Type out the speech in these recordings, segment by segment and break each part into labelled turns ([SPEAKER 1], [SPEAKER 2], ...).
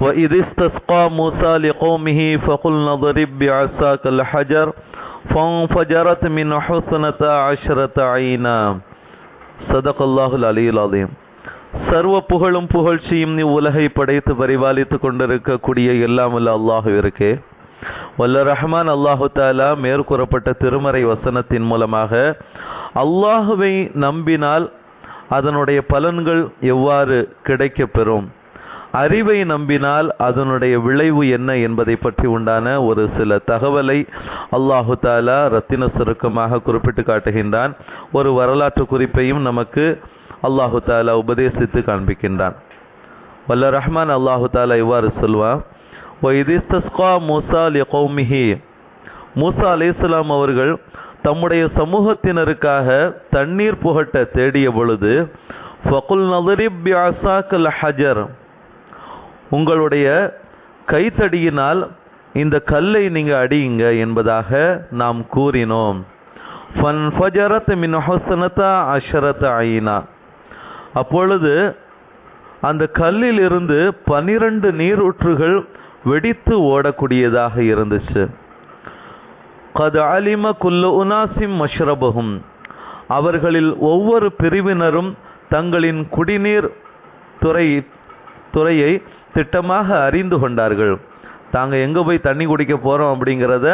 [SPEAKER 1] وإذ استسقى موسى لقومه فقلنا اضرب بعصاك الحجر فانفجرت من حسنة عشرة عينا صدق الله العلي العظيم சர்வ புகழும் புகழ்ச்சியும் நீ உலகை படைத்து பரிபாலித்துக் கொண்டிருக்கக்கூடிய எல்லாம் வல்ல அல்லாஹுவிற்கே வல்ல ரஹ்மான் அல்லாஹு தாலா மேற்கூறப்பட்ட திருமறை வசனத்தின் மூலமாக அல்லாஹுவை நம்பினால் அதனுடைய பலன்கள் எவ்வாறு கிடைக்கப் பெறும் அறிவை நம்பினால் அதனுடைய விளைவு என்ன என்பதை பற்றி உண்டான ஒரு சில தகவலை அல்லாஹு தாலா ரத்தின சுருக்கமாக குறிப்பிட்டு காட்டுகின்றான். ஒரு வரலாற்று குறிப்பையும் நமக்கு அல்லாஹு தாலா உபதேசித்து காண்பிக்கின்றான். வல்ல ரஹ்மான் அல்லாஹு தாலா இவ்வாறு சொல்வான் மூசா லிகௌமிஹி. மூசா அலைஹிஸ்ஸலாம் அவர்கள் தம்முடைய சமூகத்தினருக்காக தண்ணீர் புகட்ட தேடிய பொழுது ஃபகுல் நதரிப் ஹஜர். உங்களுடைய கைத்தடியினால் இந்த கல்லை நீங்க அடியுங்க என்பதாக நாம் கூறினோம். ஃபன் ஃபஜரத் மின் ஹுஸ்னதா அஷரத் ஐனா. அப்பொழுது அந்த கல்லில் இருந்து பனிரெண்டு நீரூற்றுகள் வெடித்து ஓடக்கூடியதாக இருந்துச்சு. கது அலிம குல்லு உனாசிம் மஷ்ரபகும் அவர்களில் ஒவ்வொரு பிரிவினரும் தங்களின் குடிநீர் துறை துறையை திட்டமாக அறிந்து கொண்டார்கள். தாங்கள் எங்க போய் தண்ணி குடிக்க போறோம் அப்படிங்கிறத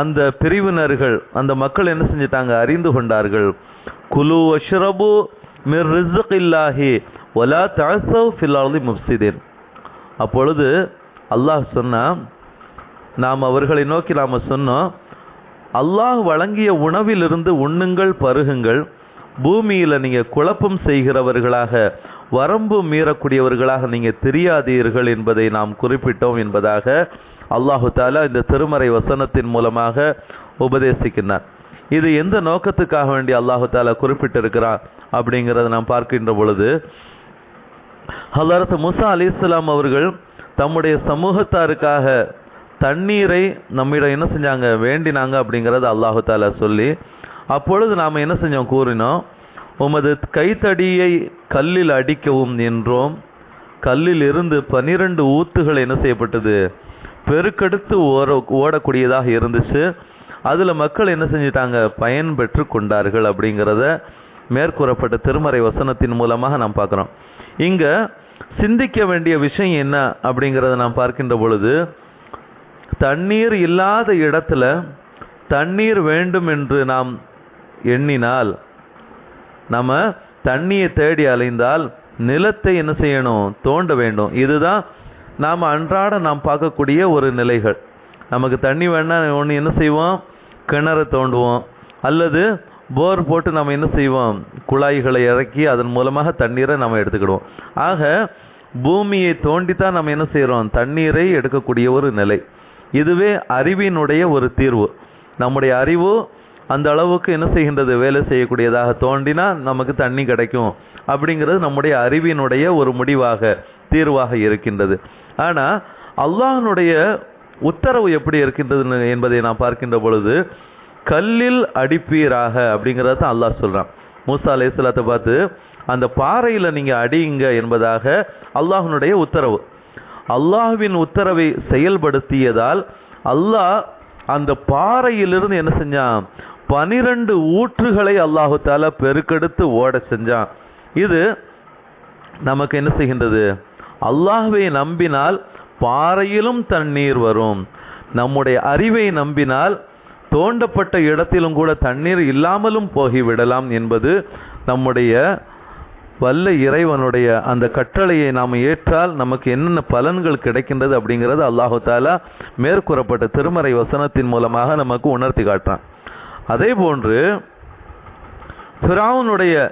[SPEAKER 1] அந்த பிரிவினர்கள் அந்த மக்கள் என்ன செஞ்சிட்டாங்க? அறிந்து கொண்டார்கள். குலு அஷ்ரபு மிர் ரிஸ்க் இல்லாஹி ஒலா தசவ் ஃபில்லாலி முப்சிதீன் அப்பொழுது அல்லாஹ் சொன்னா நாம் அவர்களை நோக்கி நாம சொன்னோம் அல்லாஹ் வழங்கிய உணவிலிருந்து உண்ணுங்கள் பருகுங்கள். பூமியில நீங்க குழப்பம் செய்கிறவர்களாக வரம்பு மீறக்கூடியவர்களாக நீங்கள் தெரியாதீர்கள் என்பதை நாம் குறிப்பிட்டோம் என்பதாக அல்லாஹு தாலா இந்த திருமறை வசனத்தின் மூலமாக உபதேசிக்கின்றார் இது எந்த நோக்கத்துக்காக வேண்டி அல்லாஹு தாலா குறிப்பிட்டிருக்கிறார் அப்படிங்கிறத நாம் பார்க்கின்ற பொழுது ஹலரத் முசா அலி இஸ்லாம் அவர்கள் தம்முடைய சமூகத்தாருக்காக தண்ணீரை நம்மிடம் என்ன செஞ்சாங்க வேண்டினாங்க அப்படிங்கிறத அல்லாஹு தாலா சொல்லி அப்பொழுது நாம் என்ன செஞ்சோம் கூறினோம் உமது கைத்தடியை கல்லில் அடிக்கவும் என்றோம் கல்லில் இருந்து பனிரெண்டு ஊத்துகள் என்ன செய்யப்பட்டது? பெருக்கெடுத்து ஓட ஓடக்கூடியதாக இருந்துச்சு. அதில் மக்கள் என்ன செஞ்சிட்டாங்க? பயன் பெற்று கொண்டார்கள் அப்படிங்கிறத மேற்கூறப்பட்ட திருமறை வசனத்தின் மூலமாக நாம் பார்க்குறோம். இங்கே சிந்திக்க வேண்டிய விஷயம் என்ன அப்படிங்கிறத நாம் பார்க்கின்ற பொழுது தண்ணீர் இல்லாத இடத்துல தண்ணீர் வேண்டும் என்று நாம் எண்ணினால் நம்ம தண்ணியை தேடி அலைந்தால் நிலத்தை என்ன செய்யணும்? தோண்ட வேண்டும். இதுதான் நாம் அன்றாட நாம் பார்க்கக்கூடிய ஒரு நிலைகள். நமக்கு தண்ணி வேணா ஒன்று என்ன செய்வோம்? கிணறு தோண்டுவோம். அல்லது போர் போட்டு நம்ம என்ன செய்வோம்? குழாய்களை இறக்கி அதன் மூலமாக தண்ணீரை நம்ம எடுத்துக்கிடுவோம். ஆக பூமியை தோண்டித்தான் நம்ம என்ன செய்கிறோம் தண்ணீரை எடுக்கக்கூடிய ஒரு நிலை. இதுவே அறிவினுடைய ஒரு தீர்வு. நம்முடைய அறிவு அந்த அளவுக்கு என்ன செய்கின்றது? வேலை செய்யக்கூடியதாக தோண்டினா நமக்கு தண்ணி கிடைக்கும். அப்படிங்கிறது நம்முடைய அறிவினுடைய ஒரு முடிவாக தீர்வாக இருக்கின்றது. ஆனால் அல்லாஹனுடைய உத்தரவு எப்படி இருக்கின்றது என்பதை நான் பார்க்கின்ற பொழுது கல்லில் அடிப்பீராக அப்படிங்கிறத தான் அல்லாஹ் சொல்கிறான் மூசா அலேஸ்லாத்தை பார்த்து அந்த பாறையில் நீங்கள் அடியுங்க என்பதாக அல்லாஹனுடைய உத்தரவு. அல்லாஹ்வின் உத்தரவை செயல்படுத்தியதால் அல்லாஹ் அந்த பாறையிலிருந்து என்ன செஞ்சான்? பனிரெண்டு ஊற்றுகளை அல்லாஹு தாலா பெருக்கெடுத்து ஓட செஞ்சான். இது நமக்கு என்ன செய்கின்றது? அல்லாஹுவை நம்பினால் பாறையிலும் தண்ணீர் வரும். நம்முடைய அறிவை நம்பினால் தோண்டப்பட்ட இடத்திலும் கூட தண்ணீர் இல்லாமலும் போகிவிடலாம் என்பது நம்முடைய வல்ல இறைவனுடைய அந்த கட்டளையை நாம் ஏற்றால் நமக்கு என்னென்ன பலன்கள் கிடைக்கின்றது அப்படிங்கிறது அல்லாஹு தாலா மேற்கூறப்பட்ட திருமறை வசனத்தின் மூலமாக நமக்கு உணர்த்தி காட்டுறான். அதே போன்று ஃபிராவுனுடைய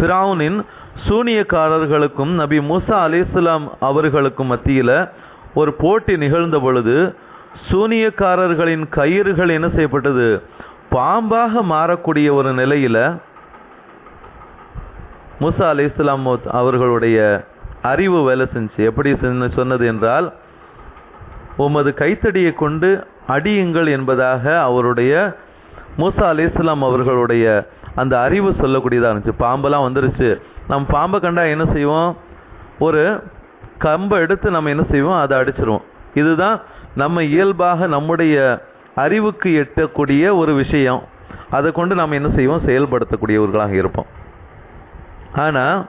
[SPEAKER 1] ஃபிராவுனின் சூனியக்காரர்களுக்கும் நபி மூசா அலிஸ்லாம் அவர்களுக்கும் மத்தியில் ஒரு போட்டி நிகழ்ந்த பொழுது சூனியக்காரர்களின் கயிறுகள் என்ன செய்யப்பட்டது? பாம்பாக மாறக்கூடிய ஒரு நிலையில் மூசா அலி இஸ்லாம் அவர்களுடைய அறிவு வேலை செஞ்சு எப்படி சொன்னது என்றால் உமது கைத்தடியை கொண்டு அடியுங்கள் என்பதாக அவருடைய மூசா அலி இஸ்லாம் அவர்களுடைய அந்த அறிவு சொல்லக்கூடியதாக இருந்துச்சு. பாம்பெல்லாம் வந்துருச்சு. நம்ம பாம்பை கண்டா என்ன செய்வோம்? ஒரு கம்பை எடுத்து நம்ம என்ன செய்வோம்? அதை அடிச்சிருவோம். இதுதான் நம்ம இயல்பாக நம்முடைய அறிவுக்கு எட்டக்கூடிய ஒரு விஷயம். அதை கொண்டு நம்ம என்ன செய்வோம்? செயல்படுத்தக்கூடியவர்களாக இருப்போம். ஆனால்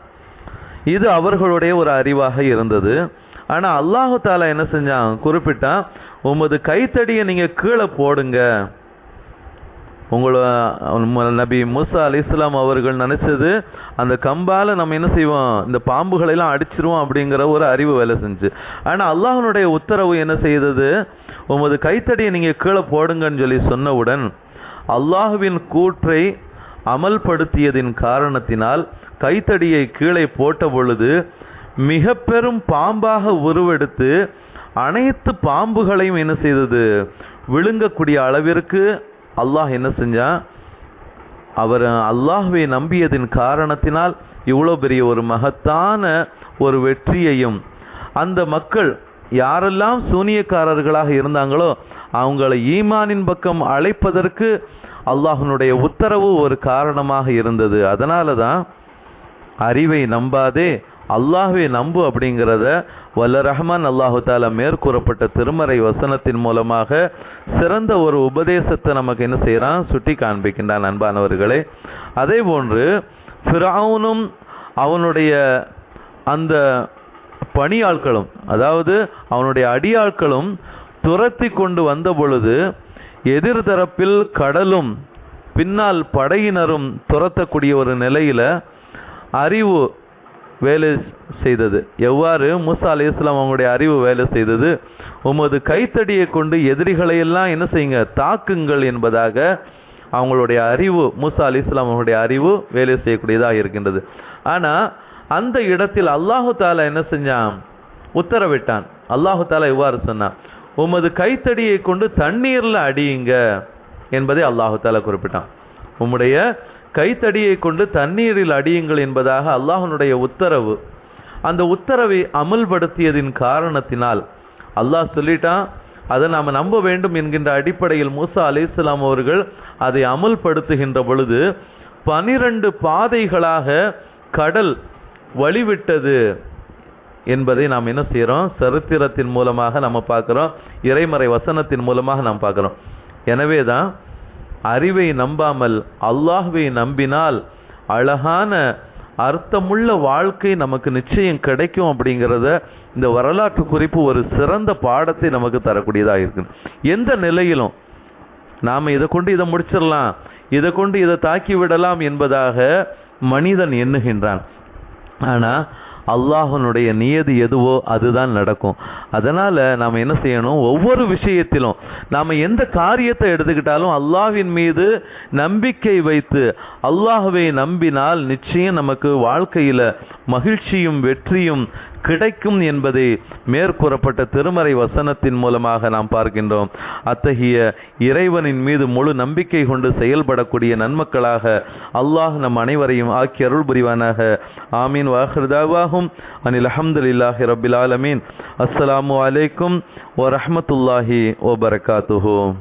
[SPEAKER 1] இது அவர்களுடைய ஒரு அறிவாக இருந்தது. ஆனால் அல்லாஹு தாலா என்ன செஞ்சான்? குறிப்பிட்டா உமது கைத்தடியை நீங்கள் கீழே போடுங்க. உங்களை நபி மூசா அலி இஸ்லாம் அவர்கள் நினைச்சது அந்த கம்பால நம்ம என்ன செய்வோம்? இந்த பாம்புகளெல்லாம் அடிச்சிருவோம் அப்படிங்கிற ஒரு அறிவு வேலை செஞ்சு. ஆனால் அல்லாஹனுடைய உத்தரவு என்ன செய்தது? உமது கைத்தடியை நீங்கள் கீழே போடுங்கன்னு சொல்லி சொன்னவுடன் அல்லாஹுவின் கூற்றை அமல்படுத்தியதின் காரணத்தினால் கைத்தடியை கீழே போட்ட பொழுது மிக பெரும் பாம்பாக உருவெடுத்து அனைத்து பாம்புகளையும் என்ன செய்தது? விழுங்கக்கூடிய அளவிற்கு அல்லாஹ் என்ன செஞ்சான் அவர் அல்லாஹுவை நம்பியதின் காரணத்தினால் இவ்வளோ பெரிய ஒரு மகத்தான ஒரு வெற்றியையும் அந்த மக்கள் யாரெல்லாம் சூனியக்காரர்களாக இருந்தாங்களோ அவங்களை ஈமானின் பக்கம் அழைப்பதற்கு அல்லாஹனுடைய உத்தரவு ஒரு காரணமாக இருந்தது. அதனால தான் அறிவை நம்பாதே அல்லாஹுவை நம்பு அப்படிங்கிறத வல்ல ரஹ்மான் அல்லாஹு தாலா மேற்கூறப்பட்ட திருமறை வசனத்தின் மூலமாக சிறந்த ஒரு உபதேசத்தை நமக்கு என்ன செய்கிறான் சுட்டி காண்பிக்கின்றான் அன்பானவர்களே. அதே போன்று ஃபிரௌனும் அவனுடைய அந்த பணியாட்களும் அதாவது அவனுடைய அடியாட்களும் துரத்தி கொண்டு வந்த பொழுது எதிர்தரப்பில் கடலும் பின்னால் படையினரும் துரத்தக்கூடிய ஒரு நிலையில் அறிவு வேலை செய்தது. எவ்வாறு மூசா அலி இஸ்லாம் அவங்களுடைய அறிவு வேலை செய்தது? உமது கைத்தடியை கொண்டு எதிரிகளையெல்லாம் என்ன செய்யுங்க? தாக்குங்கள் என்பதாக அவங்களுடைய அறிவு மூசா அலி இஸ்லாம் அவங்களுடைய அறிவு வேலை செய்யக்கூடியதாக இருக்கின்றது. ஆனால் அந்த இடத்தில் அல்லாஹு தாலா என்ன செஞ்சான்? உத்தரவிட்டான். அல்லாஹு தாலா இவ்வாறு சொன்னான். உமது கைத்தடியை கொண்டு தண்ணீரில் அடியுங்க என்பதை அல்லாஹு தாலா குறிப்பிட்டான். உம்முடைய கைத்தடியை கொண்டு தண்ணீரில் அடியுங்கள் என்பதாக அல்லாஹனுடைய உத்தரவு. அந்த உத்தரவை அமல்படுத்தியதின் காரணத்தினால் அல்லாஹ் சொல்லிட்டான் அதை நாம் நம்ப வேண்டும் என்கின்ற அடிப்படையில் மூசா அலைஹிஸ்ஸலாம் அவர்கள் அதை அமல்படுத்துகின்ற பொழுது பனிரெண்டு பாதைகளாக கடல் வழிவிட்டது என்பதை நாம் என்ன செய்கிறோம்? சரித்திரத்தின் மூலமாக நம்ம பார்க்குறோம் இறைமறை வசனத்தின் மூலமாக நாம் பார்க்குறோம். எனவே தான் அறிவை நம்பாமல் அல்லாஹுவை நம்பினால் அழகான அர்த்தமுள்ள வாழ்க்கை நமக்கு நிச்சயம் கிடைக்கும் அப்படிங்கிறத இந்த வரலாற்று குறிப்பு ஒரு சிறந்த பாடத்தை நமக்கு தரக்கூடியதாக இருக்கு. எந்த நிலையிலும் நாம் இதை கொண்டு இதை முடிச்சிடலாம் இதை கொண்டு இதை தாக்கி விடலாம் என்பதாக மனிதன் எண்ணுகின்றான். ஆனால் அல்லாஹனுடைய நியதி எதுவோ அதுதான் நடக்கும். அதனால நாம் என்ன செய்யணும்? ஒவ்வொரு விஷயத்திலும் நாம எந்த காரியத்தை எடுத்துக்கிட்டாலும் அல்லாஹின் மீது நம்பிக்கை வைத்து அல்லாஹுவை நம்பினால் நிச்சயம் நமக்கு வாழ்க்கையில மகிழ்ச்சியும் வெற்றியும் கிடைக்கும் என்பதை மேற்கூறப்பட்ட திருமறை வசனத்தின் மூலமாக நாம் பார்க்கின்றோம். அத்தகைய இறைவனின் மீது முழு நம்பிக்கை கொண்டு செயல்படக்கூடிய நன்மக்களாக அல்லாஹ் நம் அனைவரையும் ஆக்கி அருள் புரிவானாக. ஆமீன். வாஹிருதாவாகும் அனில் அஹமதுல்லாஹி ரபில் ஆலமீன். அஸ்ஸலாமு அலைக்கும் ஓ வபரகாத்துஹு